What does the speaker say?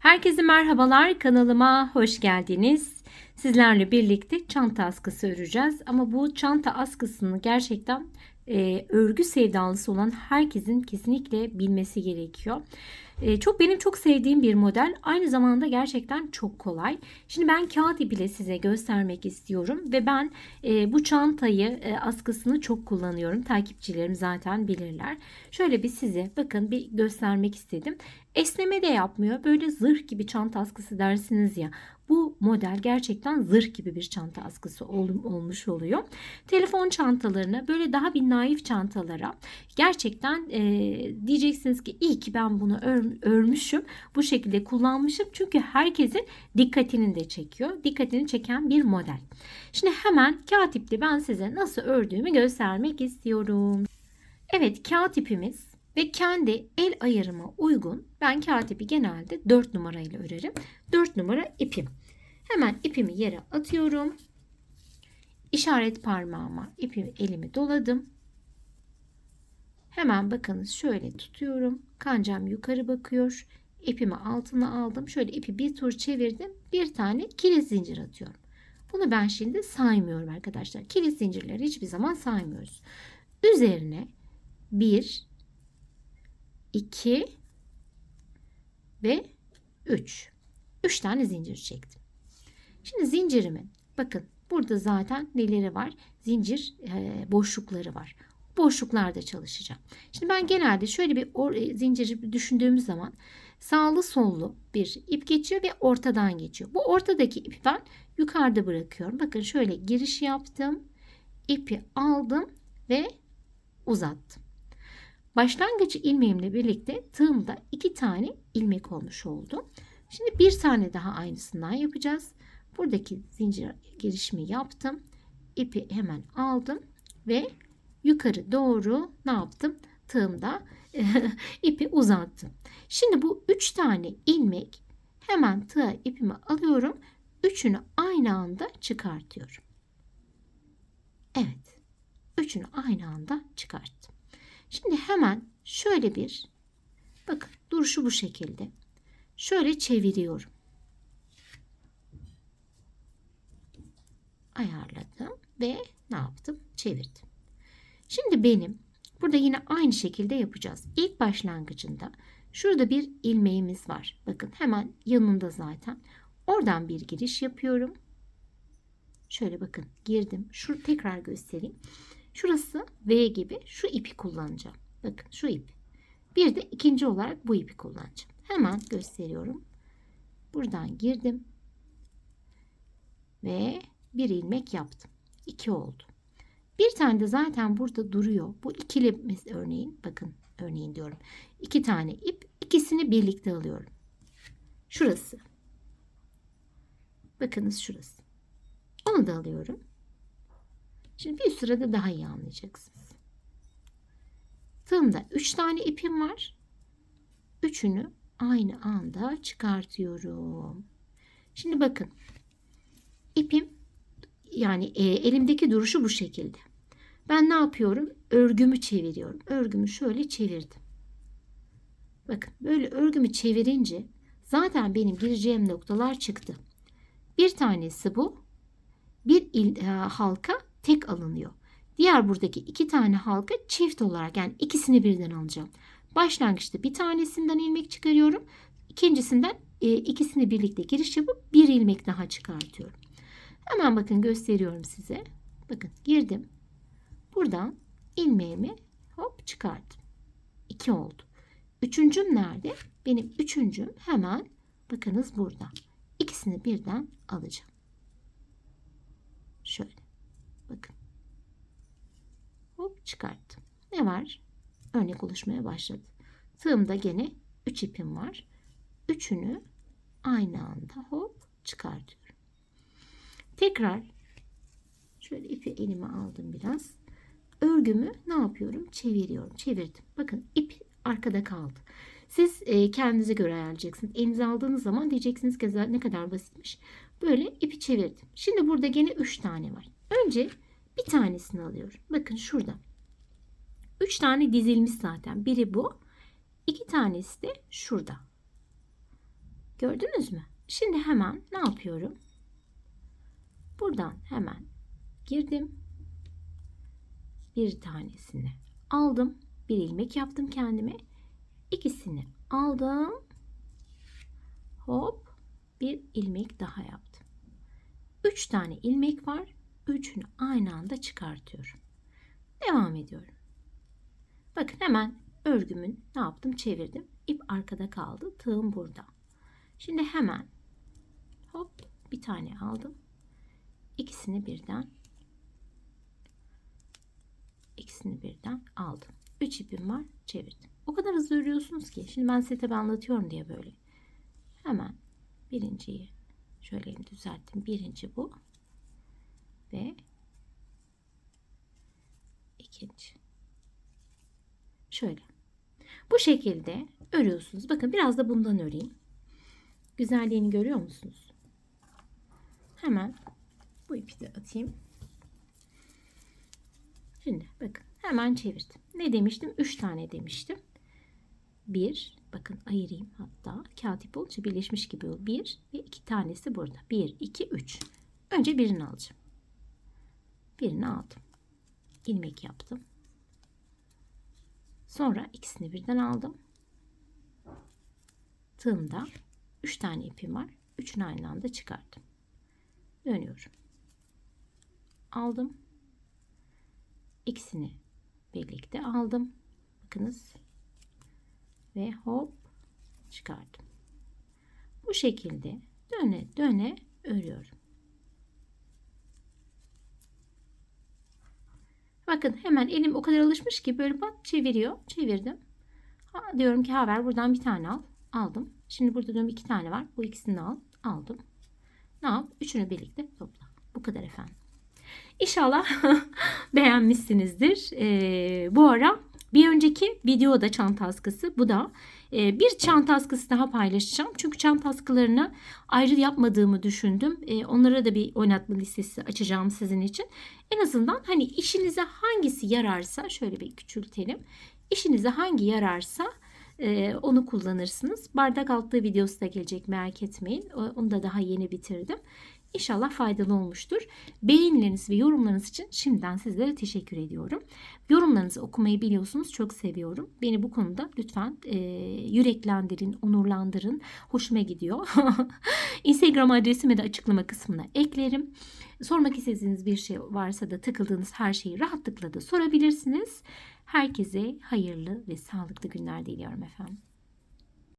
Herkese merhabalar kanalıma hoş geldiniz. Sizlerle birlikte çanta askısı öreceğiz. Ama bu çanta askısını gerçekten e, örgü sevdalısı olan herkesin kesinlikle bilmesi gerekiyor. E, çok benim çok sevdiğim bir model. Aynı zamanda gerçekten çok kolay. Şimdi ben kağıt ipiyle size göstermek istiyorum ve ben e, bu çantayı e, askısını çok kullanıyorum. Takipçilerim zaten bilirler. Şöyle bir size bakın bir göstermek istedim. Esneme de yapmıyor. Böyle zırh gibi çanta askısı dersiniz ya. Bu model gerçekten zırh gibi bir çanta askısı ol- olmuş oluyor. Telefon çantalarına böyle daha bir naif çantalara gerçekten e, diyeceksiniz ki iyi ki ben bunu ör- örmüşüm. Bu şekilde kullanmışım. Çünkü herkesin dikkatini de çekiyor. Dikkatini çeken bir model. Şimdi hemen kağıt iple ben size nasıl ördüğümü göstermek istiyorum. Evet kağıt ipimiz ve kendi el ayarıma uygun ben kağıt genelde 4 numarayla örerim. 4 numara ipim. Hemen ipimi yere atıyorum. İşaret parmağıma ipimi elimi doladım. Hemen bakınız şöyle tutuyorum. Kancam yukarı bakıyor. İpimi altına aldım. Şöyle ipi bir tur çevirdim. Bir tane kilit zincir atıyorum. Bunu ben şimdi saymıyorum arkadaşlar. Kilit zincirleri hiçbir zaman saymıyoruz. Üzerine 1 2 ve 3. 3 tane zincir çektim. Şimdi zincirimin bakın burada zaten neleri var? Zincir e, boşlukları var. Boşluklarda çalışacağım. Şimdi ben genelde şöyle bir or, e, zinciri düşündüğümüz zaman sağlı sollu bir ip geçiyor ve ortadan geçiyor. Bu ortadaki ipi ben yukarıda bırakıyorum. Bakın şöyle giriş yaptım. ipi aldım ve uzattım. Başlangıç ilmeğimle birlikte tığımda iki tane ilmek olmuş oldu. Şimdi bir tane daha aynısından yapacağız. Buradaki zincir girişimi yaptım. İpi hemen aldım ve yukarı doğru ne yaptım? Tığımda ipi uzattım. Şimdi bu üç tane ilmek hemen tığa ipimi alıyorum. Üçünü aynı anda çıkartıyorum. Evet. Üçünü aynı anda çıkarttım. Şimdi hemen şöyle bir bakın duruşu bu şekilde. Şöyle çeviriyorum. Ayarladım ve ne yaptım? Çevirdim. Şimdi benim burada yine aynı şekilde yapacağız. İlk başlangıcında şurada bir ilmeğimiz var. Bakın hemen yanında zaten. Oradan bir giriş yapıyorum. Şöyle bakın girdim. Şu tekrar göstereyim. Şurası V gibi şu ipi kullanacağım. Bakın şu ip. Bir de ikinci olarak bu ipi kullanacağım. Hemen gösteriyorum. Buradan girdim. Ve bir ilmek yaptım. İki oldu. Bir tane de zaten burada duruyor. Bu ikili örneğin. Bakın örneğin diyorum. İki tane ip. ikisini birlikte alıyorum. Şurası. Bakınız şurası. Onu da alıyorum. Şimdi bir sırada daha iyi anlayacaksınız. Tığımda 3 tane ipim var. Üçünü aynı anda çıkartıyorum. Şimdi bakın. İpim yani e, elimdeki duruşu bu şekilde. Ben ne yapıyorum? Örgümü çeviriyorum. Örgümü şöyle çevirdim. Bakın böyle örgümü çevirince zaten benim gireceğim noktalar çıktı. Bir tanesi bu. Bir il, e, halka tek alınıyor. Diğer buradaki iki tane halka çift olarak yani ikisini birden alacağım. Başlangıçta bir tanesinden ilmek çıkarıyorum. İkincisinden e, ikisini birlikte giriş yapıp bir ilmek daha çıkartıyorum. Hemen bakın gösteriyorum size. Bakın girdim. Buradan ilmeğimi hop çıkardım. İki oldu. Üçüncüm nerede? Benim üçüncüm hemen bakınız burada. İkisini birden alacağım. Şöyle. Bakın. Hop çıkarttım. Ne var? Örnek oluşmaya başladı. Tığımda gene 3 ipim var. Üçünü aynı anda hop çıkartıyorum. Tekrar şöyle ipi elime aldım biraz. Örgümü ne yapıyorum? Çeviriyorum. Çevirdim. Bakın ip arkada kaldı. Siz e, kendinize göre ayarlayacaksınız. Elinize aldığınız zaman diyeceksiniz ki ne kadar basitmiş. Böyle ipi çevirdim. Şimdi burada gene 3 tane var. Önce bir tanesini alıyorum. Bakın şurada. 3 tane dizilmiş zaten. Biri bu. iki tanesi de şurada. Gördünüz mü? Şimdi hemen ne yapıyorum? Buradan hemen girdim. Bir tanesini aldım. Bir ilmek yaptım kendime. İkisini aldım. Hop bir ilmek daha yaptım. Üç tane ilmek var. Üçünü aynı anda çıkartıyorum. Devam ediyorum. Bakın hemen örgümün ne yaptım çevirdim. İp arkada kaldı. Tığım burada. Şimdi hemen hop bir tane aldım. İkisini birden ikisini birden aldım. Üç ipim var çevirdim. O kadar hızlı örüyorsunuz ki. Şimdi ben size tabi anlatıyorum diye böyle. Hemen birinciyi şöyle düzelttim. Birinci bu. Ve ikinci. Şöyle. Bu şekilde örüyorsunuz. Bakın biraz da bundan öreyim. Güzelliğini görüyor musunuz? Hemen bu ipi de atayım. Şimdi bakın hemen çevirdim. Ne demiştim? 3 tane demiştim. 1 bakın ayırayım hatta kağıt ip olunca birleşmiş gibi oluyor. 1 ve 2 tanesi burada. 1 2 3. Önce birini alacağım. Birini aldım. ilmek yaptım. Sonra ikisini birden aldım. Tığımda 3 tane ipim var. Üçünü aynı anda çıkardım. Dönüyorum. Aldım. İkisini birlikte aldım. Bakınız. Ve hop çıkardım. Bu şekilde döne döne örüyorum. Bakın hemen elim o kadar alışmış ki böyle bak çeviriyor. Çevirdim. Ha, diyorum ki haber buradan bir tane al. Aldım. Şimdi burada diyorum iki tane var. Bu ikisini de al. Aldım. Ne yap? Üçünü birlikte topla. Bu kadar efendim. İnşallah beğenmişsinizdir. Ee, bu ara bir önceki videoda çanta askısı. Bu da e, bir çanta askısı daha paylaşacağım. Çünkü çanta askılarını ayrı yapmadığımı düşündüm. E, onlara da bir oynatma listesi açacağım sizin için. En azından hani işinize hangisi yararsa şöyle bir küçültelim. İşinize hangi yararsa e, onu kullanırsınız. Bardak altlığı videosu da gelecek merak etmeyin. Onu da daha yeni bitirdim. İnşallah faydalı olmuştur. Beğenileriniz ve yorumlarınız için şimdiden sizlere teşekkür ediyorum. Yorumlarınızı okumayı biliyorsunuz. Çok seviyorum. Beni bu konuda lütfen e, yüreklendirin, onurlandırın. Hoşuma gidiyor. Instagram adresimi de açıklama kısmına eklerim. Sormak istediğiniz bir şey varsa da takıldığınız her şeyi rahatlıkla da sorabilirsiniz. Herkese hayırlı ve sağlıklı günler diliyorum efendim.